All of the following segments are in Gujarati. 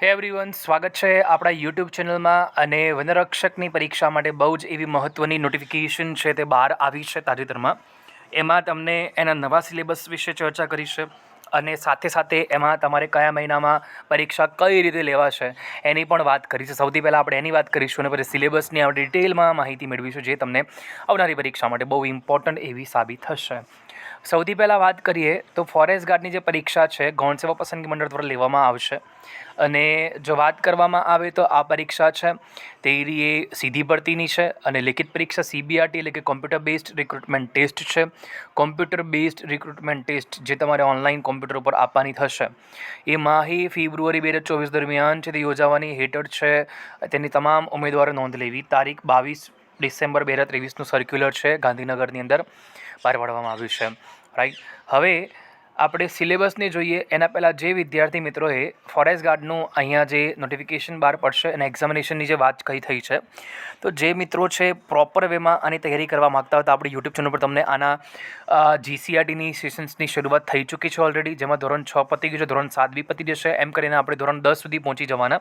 હે એવરીવન સ્વાગત છે આપણા યુટ્યુબ ચેનલમાં અને વનરક્ષકની પરીક્ષા માટે બહુ જ એવી મહત્ત્વની નોટિફિકેશન છે તે બહાર આવી છે તાજેતરમાં. એમાં તમને એના નવા સિલેબસ વિશે ચર્ચા કરી છે અને સાથે સાથે એમાં તમારે કયા મહિનામાં પરીક્ષા કઈ રીતે લેવાશે એની પણ વાત કરી છે. સૌથી પહેલાં આપણે એની વાત કરીશું અને પછી સિલેબસની આપણે ડિટેલમાં માહિતી મેળવીશું જે તમને આવનારી પરીક્ષા માટે બહુ ઇમ્પોર્ટન્ટ એવી સાબિત થશે. સૌથી પહેલાં વાત કરીએ તો ફોરેસ્ટ ગાર્ડની જે પરીક્ષા છે, ગૌણ સેવા પસંદગી મંડળ દ્વારા લેવામાં આવશે. અને જો વાત કરવામાં આવે તો આ પરીક્ષા છે તે એ સીધી ભરતીની છે અને લિખિત પરીક્ષા સીબીઆરટી એટલે કે કોમ્પ્યુટર બેઝડ રિક્રુટમેન્ટ ટેસ્ટ છે. કોમ્પ્યુટર બેઝડ રિક્રુટમેન્ટ ટેસ્ટ જે તમારે ઓનલાઈન કોમ્પ્યુટર ઉપર આપવાની થશે. એ માહી ફેબ્રુઆરી બે હજાર ચોવીસ દરમિયાન છે, તે યોજાવાની હેઠળ છે. તેની તમામ ઉમેદવારો નોંધ લેવી. તારીખ બાવીસ ડિસેમ્બર બે હજાર ત્રેવીસનું સર્ક્યુલર છે, ગાંધીનગરની અંદર બહાર પાડવામાં આવ્યું છે. રાઈટ હવે આપણે સિલેબસને જોઈએ, એના પહેલાં જે વિદ્યાર્થી મિત્રોએ ફોરેસ્ટ ગાર્ડનું અહીંયા જે નોટિફિકેશન બહાર પડશે અને એક્ઝામિનેશનની જે વાત કહી થઈ છે, તો જે મિત્રો છે પ્રોપર વેમાં આની તૈયારી કરવા માગતા હતા આપણી યુટ્યુબ ચેનલ પર તમને આના જીસીઆરટીની સેશન્સની શરૂઆત થઈ ચૂકી છે ઓલરેડી જેમાં ધોરણ છ પતી ગયું છે, ધોરણ સાત બી પતી જશે, એમ કરીને આપણે ધોરણ દસ સુધી પહોંચી જવાના.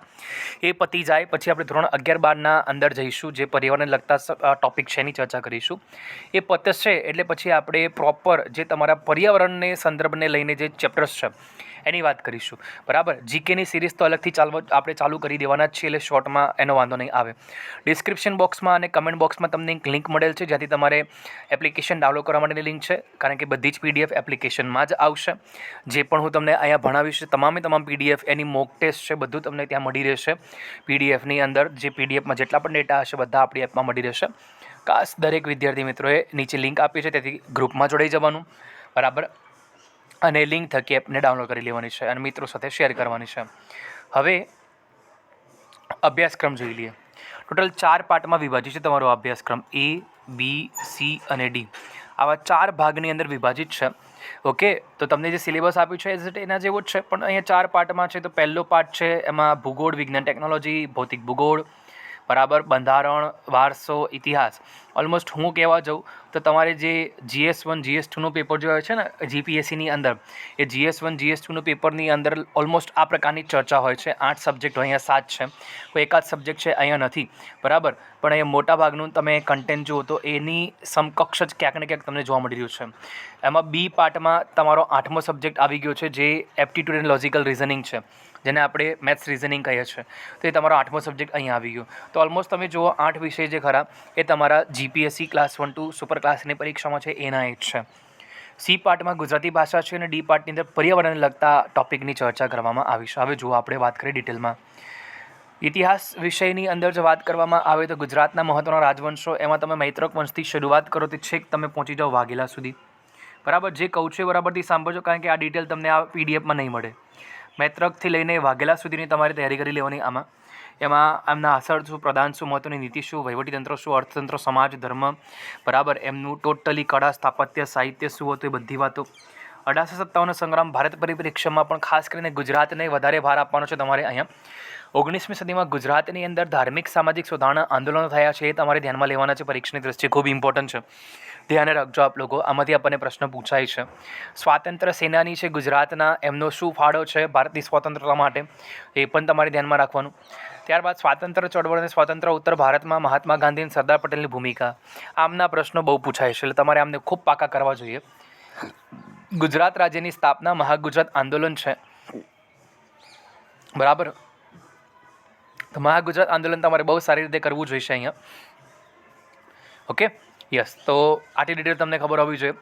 એ પતી જાય, પછી આપણે ધોરણ અગિયાર બારના અંદર જઈશું, જે પર્યાવરણને લગતા ટોપિક છે એની ચર્ચા કરીશું. એ પતશે એટલે પછી આપણે પ્રોપર જે તમારા પર્યાવરણને સંદર્ભને લઈને જે ચેપ્ટર્સ છે, એની વાત કરીશું. બરાબર? જીકેની સિરીઝ તો અલગથી ચાલવા, આપણે ચાલુ કરી દેવાના જ છીએ, એટલે શોર્ટમાં એનો વાંધો નહીં આવે. ડિસ્ક્રિપ્શન બોક્સમાં અને કમેન્ટ બોક્સમાં તમને એક લિંક મળેલ છે, જ્યાંથી તમારે એપ્લિકેશન ડાઉનલોડ કરવા માટેની લિંક છે, કારણ કે બધી જ પીડીએફ એપ્લિકેશનમાં જ આવશે. જે પણ હું તમને અહીંયા ભણાવીશ તમામે તમામ પીડીએફ એની મોક ટેસ્ટ છે, બધું તમને ત્યાં મળી રહેશે. પીડીએફની અંદર જે પીડીએફમાં જેટલા પણ ડેટા હશે, બધા આપણી એપમાં મળી રહેશે. ખાસ દરેક વિદ્યાર્થી મિત્રોએ નીચે લિંક આપી છે, તેથી ગ્રુપમાં જોડાઈ જવાનું. બરાબર? અને લિંક થકી એપને ડાઉનલોડ કરી લેવાની છે અને મિત્રો સાથે શેર કરવાની છે. હવે અભ્યાસક્રમ જોઈ લઈએ. ટોટલ ચાર પાર્ટમાં વિભાજિત છે તમારો અભ્યાસક્રમ એ બી સી અને ડી આવા ચાર ભાગની અંદર વિભાજિત છે. ઓકે તો તમને જે સિલેબસ આપ્યું છે એના જેવો જ છે. પણ અહીંયા ચાર પાર્ટમાં છે તો પહેલો પાર્ટ છે એમાં ભૂગોળ, વિજ્ઞાન, ટેકનોલોજી, ભૌતિક ભૂગોળ બરાબર? બંધારણ, વારસો, ઇતિહાસ. ઓલમોસ્ટ હું કહેવા જાઉં તો તમારે જે જીએસ વન જીએસ ટુનું પેપર જે હોય છે ને જીપીએસસીની અંદર, એ જીએસ વન જીએસ ટુનું પેપરની અંદર ઓલમોસ્ટ આ પ્રકારની ચર્ચા હોય છે. આઠ સબ્જેક્ટ અહીંયા સાત છે. કોઈ એકાદ સબ્જેક્ટ છે, અહીંયા નથી. બરાબર? પણ એ મોટા ભાગનું તમે કન્ટેન્ટ જુઓ તો એની સમકક્ષ જ ક્યાંક ને ક્યાંક તમને જોવા મળી રહ્યું છે. એમાં બી પાર્ટમાં તમારો આઠમો સબ્જેક્ટ આવી ગયો છે, જે એપ્ટિટ્યૂડ એન્ડ લોજિકલ રિઝનિંગ છે. જેને આપણે મેથ્સ રિઝનિંગ કહીએ છીએ. તો એ તમારો આઠમો સબ્જેક્ટ અહીં આવી ગયો. તો ઓલમોસ્ટ તમે જુઓ, આઠ વિષય જે ખરા, એ તમારા GPSC class one two super ક્લાસની પરીક્ષામાં છે, એના એ જ છે સી પાર્ટમાં ગુજરાતી ભાષા છે અને ડી પાર્ટની અંદર પર્યાવરણને લગતા ટોપિકની ચર્ચા કરવામાં આવી છે. હવે જુઓ, આપણે વાત કરીએ ડિટેલમાં ઇતિહાસ વિષયની અંદર જો વાત કરવામાં આવે તો ગુજરાતના મહત્ત્વના રાજવંશો, એમાં તમે મૈત્રક વંશથી શરૂઆત કરો તો છેક તમે પહોંચી જાઓ વાઘેલા સુધી. બરાબર? જે કહું છું એ બરાબરથી સાંભળજો, કારણ કે આ ડિટેલ તમને આ પીડીએફમાં નહીં મળે. મૈત્રકથી લઈને વાઘેલા સુધીની તમારે તૈયારી કરી લેવાની આમાં. એમાં એમના અસર શું, પ્રધાન શું મહત્ત્વની નીતિ શું, વહીવટીતંત્ર શું, અર્થતંત્ર, સમાજ, ધર્મ, બરાબર, એમનું ટોટલી કળા, સ્થાપત્ય, સાહિત્ય શું હતું એ બધી વાતો. અઢારસો સત્તાવનનો સંગ્રામ ભારત પરિપ્રેક્ષ્યમાં પણ ખાસ કરીને ગુજરાતને વધારે ભાર આપવાનો છે તમારે અહીંયા. ઓગણીસમી સદીમાં ગુજરાતની અંદર ધાર્મિક સામાજિક સુધારણા આંદોલનો થયા છે. એ તમારે ધ્યાનમાં લેવાના છે. પરીક્ષાની દ્રષ્ટિએ ખૂબ ઇમ્પોર્ટન્ટ છે. ધ્યાને રાખજો આપ લોકો. આમાંથી આપણને પ્રશ્ન પૂછાય છે. સ્વાતંત્ર્ય સેનાની છે ગુજરાતના. એમનો શું ફાળો છે ભારતની સ્વતંત્રતા માટે? એ પણ તમારે ધ્યાનમાં રાખવાનું. ત્યારબાદ સ્વાતંત્ર્ય ચળવળ અને સ્વતંત્ર ઉત્તર ભારતમાં મહાત્મા ગાંધી અને સરદાર પટેલની ભૂમિકા. આમના પ્રશ્નો બહુ પૂછાય છે. એટલે તમારે આમને ખૂબ પાકા કરવા જોઈએ. ગુજરાત રાજ્યની સ્થાપના મહાગુજરાત આંદોલન છે. બરાબર? મહાગુજરાત આંદોલન તમારે બહુ સારી રીતે કરવું જોઈશે અહીંયા. ઓકે યસ તો આટલી ડિટેલ તમને ખબર હોવી જોઈએ.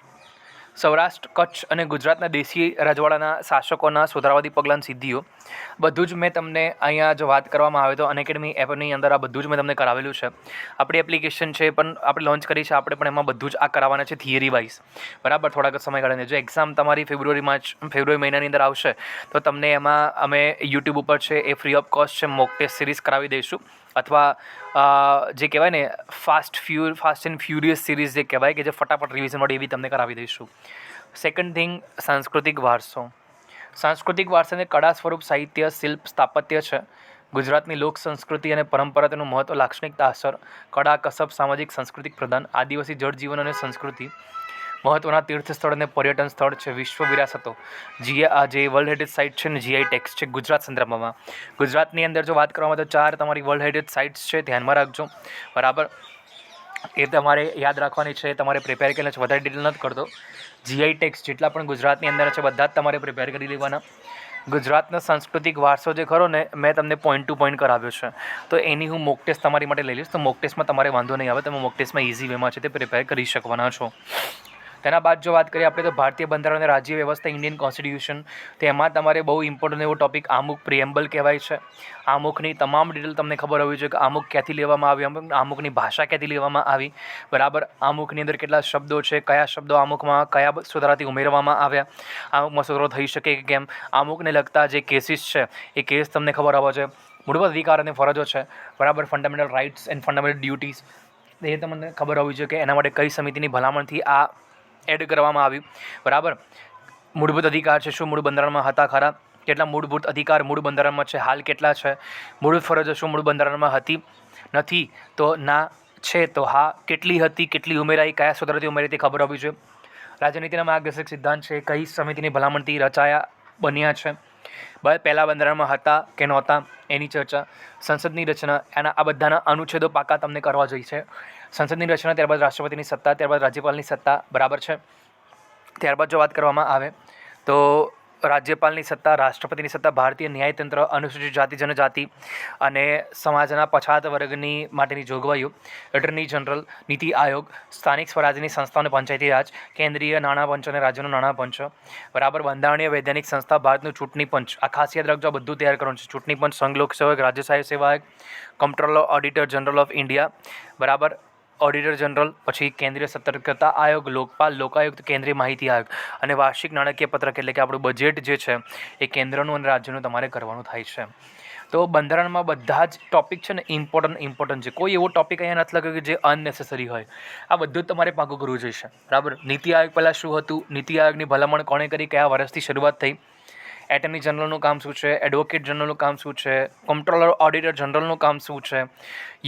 સૌરાષ્ટ્ર, કચ્છ અને ગુજરાતના દેશી રજવાડાના શાસકોના સુધારાવાદી પગલાંની સિદ્ધિઓ. બધું જ મેં તમને અહીંયા જો વાત કરવામાં આવે તો અનએકેડમી એપની અંદર આ બધું જ મેં તમને કરાવેલું છે. આપણી એપ્લિકેશન છે પણ આપણે લોન્ચ કરી છે, આપણે પણ એમાં બધું જ આ કરાવવાના છે થિયરી વાઇઝ બરાબર, થોડાક સમયગાળાને જો એક્ઝામ તમારી ફેબ્રુઆરી માર્ચ ફેબ્રુઆરી મહિનાની અંદર આવશે, તો તમને એમાં અમે યુટ્યુબ ઉપર છે એ ફ્રી ઓફ કોસ્ટ છે મોક ટેસ્ટ સિરીઝ કરાવી દઈશું. અથવા જે કહેવાય ને fast few fast and furious series જે કહેવાય કે જે ફટાફટ રિવિઝન મળે એવી તમને કરાવી દઈશું. સેકન્ડ થિંગ સાંસ્કૃતિક વારસો. સાંસ્કૃતિક વારસાને કળા સ્વરૂપ, સાહિત્ય, શિલ્પ સ્થાપત્ય છે. ગુજરાતની લોક સંસ્કૃતિ અને પરંપરા તેનું મહત્વ લાક્ષણિકતા, અસર, કળા, કસબ, સામાજિક, સાંસ્કૃતિક પ્રદાન આદિવાસી જળજીવન અને સંસ્કૃતિ મહત્ત્વના તીર્થ સ્થળ અને પર્યટન સ્થળ છે. વિશ્વ વિરાસતો. જીએ આ જે વર્લ્ડ હેરિટેજ સાઇટ છે ને જીઆઈ ટેક્સ છે ગુજરાત સંદર્ભમાં. ગુજરાતની અંદર જો વાત કરવામાં તો ચાર તમારી વર્લ્ડ હેરિટેજ સાઇટ્સ છે, ધ્યાનમાં રાખજો. બરાબર? એ તમારે યાદ રાખવાની છે, તમારે પ્રિપેર કરીને છે વધારે ડિટેલ નથી કરતો. જીઆઈ ટેક્સ જેટલા પણ ગુજરાતની અંદર છે, બધા જ તમારે પ્રિપેર કરી લેવાના. ગુજરાતનો સાંસ્કૃતિક વારસો જે ખરો ને, મેં તમને પોઈન્ટ ટુ પોઈન્ટ કરાવ્યો છે. તો એની હું મોક ટેસ્ટ તમારી માટે લઈ લઈશ. તો મોક ટેસ્ટમાં તમારે વાંધો નહીં આવે. તમે મોક ટેસ્ટમાં ઇઝી વેમાં છે તે પ્રિપેર કરી શકવાના છો. તેના બાદ જો વાત કરીએ આપણે તો ભારતીય બંધારણ અને રાજ્ય વ્યવસ્થા ઇન્ડિયન કોન્સ્ટિટ્યુશન તેમાં તમારે બહુ ઇમ્પોર્ટન્ટ એવો ટોપિક આમુક પ્રિએમ્બલ કહેવાય છે. આમુકની તમામ ડિટેલ તમને ખબર હોવી જોઈએ કે આમુક ક્યાંથી લેવામાં આવી આમુકની ભાષા ક્યાંથી લેવામાં આવી, બરાબર? આમુકની અંદર કેટલા શબ્દો છે, કયા શબ્દો આમુખમાં કયા સુધારાથી ઉમેરવામાં આવ્યા આમુકમાં સુધારો થઈ શકે કે કેમ આમુકને લગતા જે કેસીસ છે, એ કેસ તમને ખબર હોવા છે મૂળભૂત અધિકાર અને ફરજો છે, બરાબર? Fundamental rights and fundamental duties એ તમને ખબર હોવી જોઈએ કે એના માટે કઈ સમિતિની ભલામણથી આ એડ કરવામાં આવ્યું. બરાબર? મૂળભૂત અધિકાર છે શું? મૂળ બંધારણમાં હતા ખરા. કેટલા મૂળભૂત અધિકાર મૂળ બંધારણમાં છે? હાલ કેટલા છે? મૂળભૂત ફરજો શું મૂળ બંધારણમાં હતી? નથી, તો ના છે, તો હા, કેટલી હતી, કેટલી ઉમેરાઈ, કયા સુધારાથી ઉમેરી તે ખબર હોવી જોઈએ. રાજનીતિના માર્ગદર્શક સિદ્ધાંત છે, કઈ સમિતિની ભલામણથી રચાયા બન્યા છે? બસ પહેલાં બંધારણમાં હતા કે નહોતા? એની ચર્ચા. સંસદની રચના. એના, આ બધાના અનુચ્છેદો પાકા તમને કરવા જોઈએ છે. સંસદની રચના, ત્યારબાદ રાષ્ટ્રપતિની સત્તા, ત્યારબાદ રાજ્યપાલની સત્તા બરાબર છે. ત્યારબાદ જો વાત કરવામાં આવે તો રાજ્યપાલની સત્તા, રાષ્ટ્રપતિની સત્તા, ભારતીય ન્યાયતંત્ર, અનુસૂચિત જાતિ, જનજાતિ અને સમાજના પછાત વર્ગની માટેની જોગવાઈઓ, એટર્ની જનરલ, નીતિ આયોગ, સ્થાનિક સ્વરાજ્યની સંસ્થા અને પંચાયતી રાજ, કેન્દ્રીય નાણાં પંચ અને રાજ્યનું નાણાં પંચ, બરાબર બંધારણીય વૈધાનિક સંસ્થા, ભારતનું ચૂંટણી પંચ. આ ખાસ યાદ રાખજો, આ બધું તૈયાર કરવાનું છે. ચૂંટણી પંચ, સંઘ લોકસેવક, રાજ્ય સહાય સેવક controller auditor general of India બરાબર? ઓડિટર જનરલ પછી કેન્દ્રીય સતર્કતા આયોગ, લોકપાલ, લોકાયુક્ત કેન્દ્રીય માહિતી આયોગ અને વાર્ષિક નાણાકીય પત્રક એટલે કે આપણું બજેટ જે છે એ કેન્દ્રનું અને રાજ્યનું તમારે કરવાનું થાય છે. તો બંધારણમાં બધા જ ટોપિક છે ને ઇમ્પોર્ટન્ટ ઇમ્પોર્ટન્ટ છે. કોઈ એવો ટોપિક અહીંયા નથી લાગ્યો કે જે અનનેસેસરી હોય. આ બધું જ તમારે પાકું કરવું જોઈશે. બરાબર? નીતિ આયોગ પહેલાં શું હતું? નીતિ આયોગની ભલામણ કોણે કરી? કયા વર્ષથી શરૂઆત થઈ? એટર્ની જનરલનું કામ શું છે, એડવોકેટ જનરલનું કામ શું છે કંટ્રોલર ઓડિટર જનરલનું કામ શું છે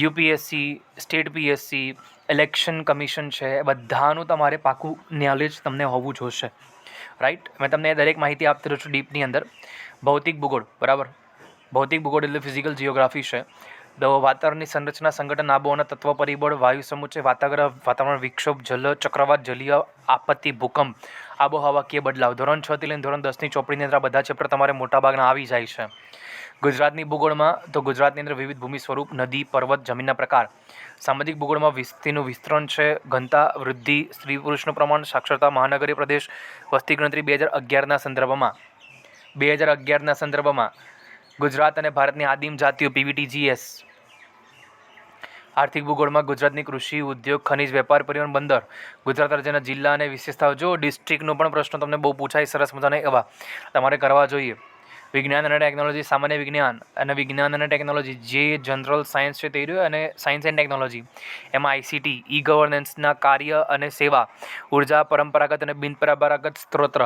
UPSC state PSC election commission છે, એ બધાનું તમારે પાકું નોલેજ તમને હોવું જોશે રાઈટ મેં તમને દરેક માહિતી આપતી રહું છું ડીપની અંદર. ભૌતિક ભૂગોળ, બરાબર? ભૌતિક ભૂગોળ એટલે ફિઝિકલ જિયોગ્રાફી છે. વાતાવરણની સંરચના, સંગઠન આબોહવાના તત્વ, પરિબળ વાયુ સમુચ્ચય વાતાવરણ વાતાવરણ વિક્ષોભ જલ ચક્રવાત, જલીય આપત્તિ, ભૂકંપ આબોહવાકીય બદલાવ? ધોરણ છ થી લઈને ધોરણ દસની ચોપડીની અંદર બધા ચેપ્ટર તમારે મોટાભાગના આવી જાય છે. ગુજરાતની ભૂગોળમાં તો ગુજરાતની અંદર વિવિધ ભૂમિ સ્વરૂપ, નદી, પર્વત, જમીનના પ્રકાર. સામાજિક ભૂગોળમાં વિસ્તીનું વિસ્તરણ છે, ઘનતા, વૃદ્ધિ, સ્ત્રી પુરુષનું પ્રમાણ, સાક્ષરતા મહાનગરીય પ્રદેશ, વસ્તી ગણતરી બે હજાર અગિયારના સંદર્ભમાં. બે હજાર અગિયારના સંદર્ભમાં ગુજરાત અને ભારતની આદિમ જાતિઓ પીવીટીજીએસ આર્થિક ભૂગોળમાં ગુજરાતની કૃષિ, ઉદ્યોગ, ખનિજ, વેપાર, પરિવહન, બંદર, ગુજરાત રાજ્યના જિલ્લા અને વિશેષતાઓ. જો ડિસ્ટ્રિક્ટનો પણ પ્રશ્ન તમને બહુ પૂછાય, સરસ મજાના એવા. તમારે કરવા જોઈએ. વિજ્ઞાન અને ટેકનોલોજી, સામાન્ય વિજ્ઞાન અને વિજ્ઞાન અને ટેકનોલોજી જે જનરલ સાયન્સ છે તે રહ્યું અને સાયન્સ એન્ડ ટેકનોલોજી. એમાં આઈસીટી ઈ ગવર્નન્સના કાર્ય અને સેવા, ઊર્જા, પરંપરાગત અને બિનપરંપરાગત સ્ત્રોત.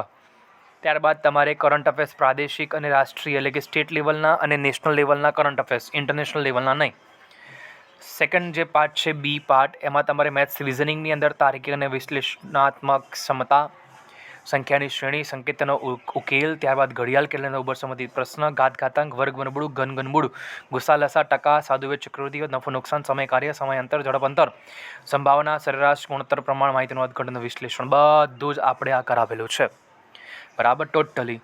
ત્યારબાદ તમારે કરંટ અફેર્સ પ્રાદેશિક અને રાષ્ટ્રીય, એટલે કે સ્ટેટ લેવલના અને નેશનલ લેવલના કરંટ અફેર્સ, ઇન્ટરનેશનલ લેવલના નહીં. સેકન્ડ જે પાર્ટ છે બી પાર્ટ એમાં તમારે મેથ્સ રિઝનિંગની અંદર તાર્કિક અને વિશ્લેષણાત્મક ક્ષમતા, સંખ્યાની શ્રેણી, સંકેતનો ઉકેલ, ત્યારબાદ ઘડિયાળ કેલેન્ડર ઉપર સંબંધિત પ્રશ્ન, ઘાત ઘાતાંક, વર્ગ ગણબુડું ઘન ગણબુડું ગુસ્સા લસા ટકા સાધુવે ચક્રવૃદ્ધિ નફો નુકસાન, સમય કાર્ય સમય અંતર ઝડપ અંતર, સંભાવના, સરેરાશ, ગુણોત્તર, પ્રમાણ, માહિતીનું અર્થઘટનનું વિશ્લેષણ, બધું જ આપણે આ કરાવેલું છે. બરાબર ટોટલી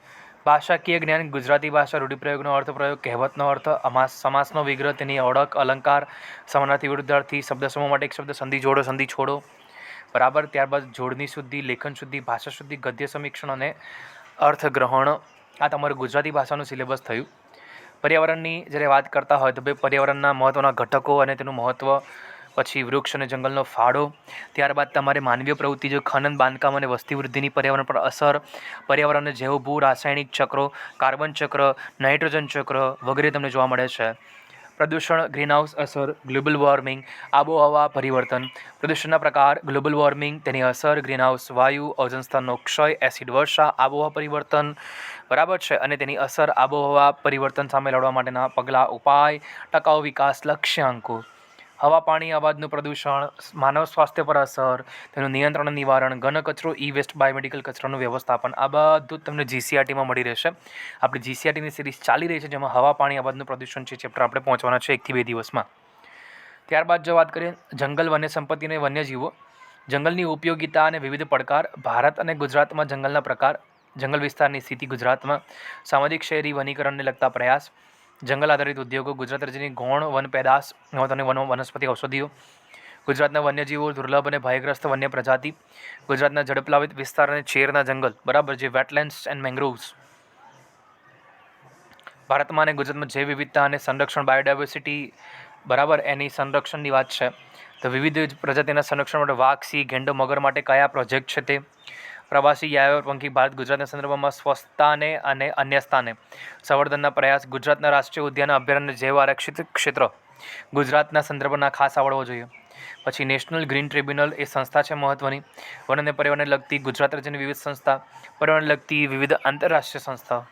ભાષાકીય જ્ઞાન ગુજરાતી ભાષા રૂઢિપ્રયોગનો અર્થ પ્રયોગ કહેવતનો અર્થ, અમાસ, સમાસનો વિગ્રહ, તેની ઓળખ, અલંકાર, સમાનાર્થી વિરુદ્ધાર્થી, શબ્દ સમૂહ માટે એક શબ્દ, સંધિ જોડો, સંધિ છોડો. બરાબર, ત્યારબાદ જોડની શુદ્ધિ, લેખન શુદ્ધિ, ભાષા શુદ્ધિ, ગદ્ય સમીક્ષણ અને અર્થગ્રહણ. આ તમારું ગુજરાતી ભાષાનું સિલેબસ થયું. પર્યાવરણની જ્યારે વાત કરતા હોય તો ભાઈ પર્યાવરણના મહત્ત્વના ઘટકો અને તેનું મહત્ત્વ પછી વૃક્ષ અને જંગલનો ફાળો, ત્યારબાદ તમારે માનવીય પ્રવૃત્તિ જો ખનન, બાંધકામ અને વસ્તી વૃદ્ધિની પર્યાવરણ પર અસર, પર્યાવરણને જેવો ભૂ રાસાયણિક ચક્રો, કાર્બન ચક્ર, નાઇટ્રોજન ચક્ર વગેરે તમને જોવા મળે છે. પ્રદૂષણ, ગ્રીનહાઉસ અસર, ગ્લોબલ વોર્મિંગ, આબોહવા પરિવર્તન. પ્રદૂષણના પ્રકાર, ગ્લોબલ વોર્મિંગ, તેની અસર, ગ્રીનહાઉસ વાયુ, ઓઝોન ક્ષય, એસિડ વર્ષા, આબોહવા પરિવર્તન બરાબર છે અને તેની અસર આબોહવા પરિવર્તન સામે લડવા માટેના પગલાં, ઉપાય, ટકાઉ વિકાસ, લક્ષ્યાંકો. હવા, પાણી, અવાજનું પ્રદૂષણ માનવ સ્વાસ્થ્ય પર અસર, તેનું નિયંત્રણ, નિવારણ, ઘન કચરો ઈ વેસ્ટ બાયોમેડિકલ કચરાનું વ્યવસ્થાપન, આ બધું તમને જીસીઆરટીમાં મળી રહેશે. આપણે જીસીઆરટીની સિરીઝ ચાલી રહી છે, જેમાં હવા, પાણી, અવાજનું પ્રદૂષણ છે ચેપ્ટર આપણે પહોંચવાના છે એકથી બે દિવસમાં. ત્યારબાદ જો વાત કરીએ, જંગલ વન્ય સંપત્તિ અને વન્યજીવો. જંગલની ઉપયોગિતા અને વિવિધ પડકાર, ભારત અને ગુજરાતમાં જંગલના પ્રકાર, જંગલ વિસ્તારની સ્થિતિ ગુજરાતમાં, સામાજિક શહેરી વનીકરણને લગતા પ્રયાસ જંગલ આધારિત ઉદ્યોગો, ગુજરાત રાજ્યની ગૌણ વન પેદાશ અને વનો, વનસ્પતિ ઔષધિઓ, ગુજરાતના વન્યજીવો, દુર્લભ અને ભયગ્રસ્ત વન્ય પ્રજાતિ, ગુજરાતના ઝડપલાવિત વિસ્તાર અને ચેરના જંગલ, બરાબર જે વેટલેન્ડ્સ એન્ડ મેંગ્રોવ્સ ભારતમાં અને ગુજરાતમાં જૈવ વિવિધતા અને સંરક્ષણ બાયોડાયવર્સિટી બરાબર, એની સંરક્ષણની વાત છે. તો વિવિધ પ્રજાતિના સંરક્ષણ માટે વાઘ, સિંહ ગેંડો મગર માટે કયા પ્રોજેક્ટ છે તે? પ્રવાસી યાયાવરપંખી ભારત ગુજરાતના સંદર્ભમાં સ્વસ્થતાને અને અન્ય સ્થાને સંવર્ધનના પ્રયાસ ગુજરાતના રાષ્ટ્રીય ઉદ્યાન અભયારણ્ય જેવા આરક્ષિત ક્ષેત્ર ગુજરાતના સંદર્ભના ખાસ આવડવો જોઈએ. પછી નેશનલ ગ્રીન ટ્રિબ્યુનલ એ સંસ્થા છે મહત્ત્વની વન અને પર્યાવરણને લગતી ગુજરાત રાજ્યની વિવિધ સંસ્થા, પર્યાવરણને લગતી વિવિધ આંતરરાષ્ટ્રીય સંસ્થા.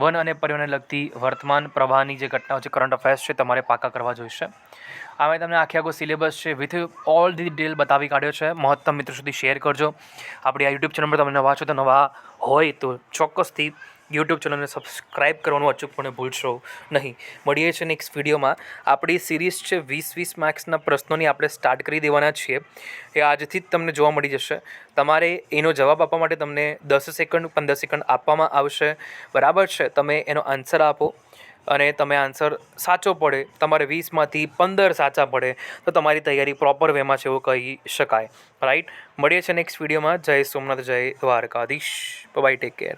વન અને પર્યાવરણને લગતી વર્તમાન પ્રવાહની જે ઘટનાઓ છે કરંટ અફેર્સ છે, તમારે પાકા કરવા જોઈશે. આ મેં તમને આખે આખો સિલેબસ છે વિથ ઓલ ધી ડિટેલ બતાવી કાઢ્યો છે. મહત્તમ મિત્રો સુધી શેર કરજો. આપણી આ યુટ્યુબ ચેનલ પર તમે નવા છો તો નવા હોય તો ચોક્કસથી યુટ્યુબ ચેનલને સબસ્ક્રાઇબ કરવાનું અચૂકપણે ભૂલશો નહીં. મળીએ છીએ નેક્સ્ટ વિડીયોમાં આપણી સિરીઝ છે વીસ વીસ માર્ક્સના પ્રશ્નોની આપણે સ્ટાર્ટ કરી દેવાના છીએ. એ આજથી જ તમને જોવા મળી જશે. તમારે એનો જવાબ આપવા માટે તમને દસ સેકન્ડ પંદર સેકન્ડ આપવામાં આવશે. બરાબર છે? તમે એનો આન્સર આપો. અને તમે આન્સર સાચો પડે, તમારે વીસમાંથી પંદર સાચા પડે, તો તમારી તૈયારી પ્રોપર વેમાં છે એવું કહી શકાય. રાઈટ મળીએ છીએ નેક્સ્ટ વિડીયોમાં જય સોમનાથ, જય દ્વારકાધીશ. Bye take care